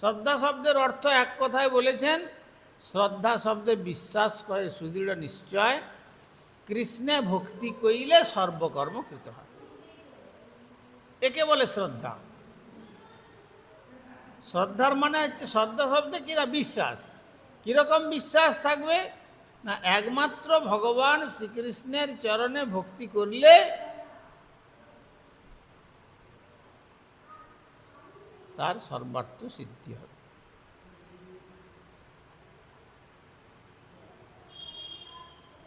শ্রদ্ধা শব্দের অর্থ এক কথায় বলেছেন, শ্রদ্ধা শব্দে বিশ্বাস করে সুদৃঢ় নিশ্চয়, কৃষ্ণে ভক্তি কইলে সর্বকর্ম কৃত হয়। একে বলে শ্রদ্ধা। শ্রদ্ধার মানে হচ্ছে শ্রদ্ধা শব্দে কিরা বিশ্বাস। কীরকম বিশ্বাস থাকবে? না, একমাত্র ভগবান শ্রীকৃষ্ণের চরণে ভক্তি করলে তার সর্বার্থ সিদ্ধি হবে।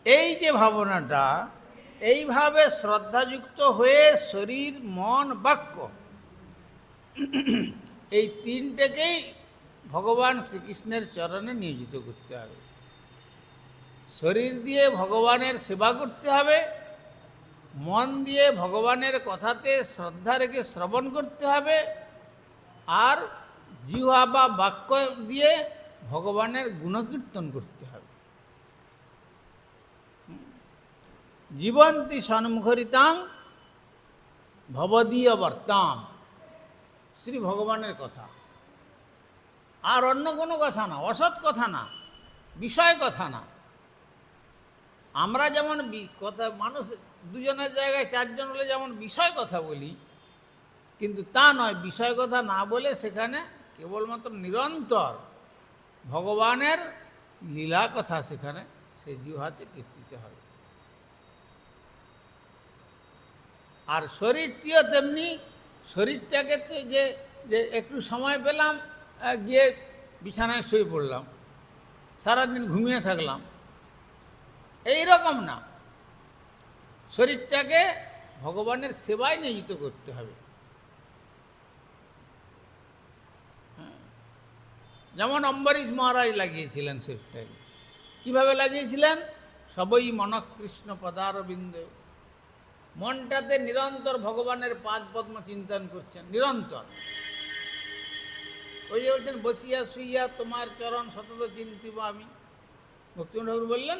এই যে ভাবনাটা, এইভাবে শ্রদ্ধাযুক্ত হয়ে শরীর, মন, বাক্য, এই তিনটেকেই ভগবান শ্রীকৃষ্ণের চরণে নিয়োজিত করতে হবে। শরীর দিয়ে ভগবানের সেবা করতে হবে, মন দিয়ে ভগবানের কথাতে শ্রদ্ধা রেখে শ্রবণ করতে হবে আর জিহ্বা বা বাক্য দিয়ে ভগবানের গুণকীর্তন করতে হবে। জীবন্তী সন্মুখরিতাং ভবদীয় বর্তাম। শ্রী ভগবানের কথা। আর অন্য কোনো কথা না, অসৎ কথা না, বিষয় কথা না। আমরা যেমন কথা মানুষ দুজনের জায়গায় চারজন হলে যেমন বিষয় কথা বলি কিন্তু তা নয়, বিষয় কথা না বলে সেখানে কেবলমাত্র নিরন্তর ভগবানের লীলা কথা সেখানে সে জিহাতে কীর্তিতে হবে। আর শরীরটিও তেমনি, শরীরটাকে তো যে যে একটু সময় পেলাম গিয়ে বিছানায় শুয়ে পড়লাম, সারাদিন ঘুমিয়ে থাকলাম, এই রকম না। শরীরটাকে ভগবানের সেবায় নিয়োজিত করতে হবে। যেমন অম্বরীশ মহারাজ লাগিয়েছিলেন শেফ টাইম কীভাবে লাগিয়েছিলেন? সবই মনকৃষ্ণ পদারবিন্দ। মনটাতে নিরন্তর ভগবানের পাঁচ পদ্ম চিন্তন করছেন, নিরন্তর। ওই যে বলছেন, বসিয়া শুইয়া তোমার চরণ সতত চিন্তিব আমি। ভক্তিম ঠাকুর বললেন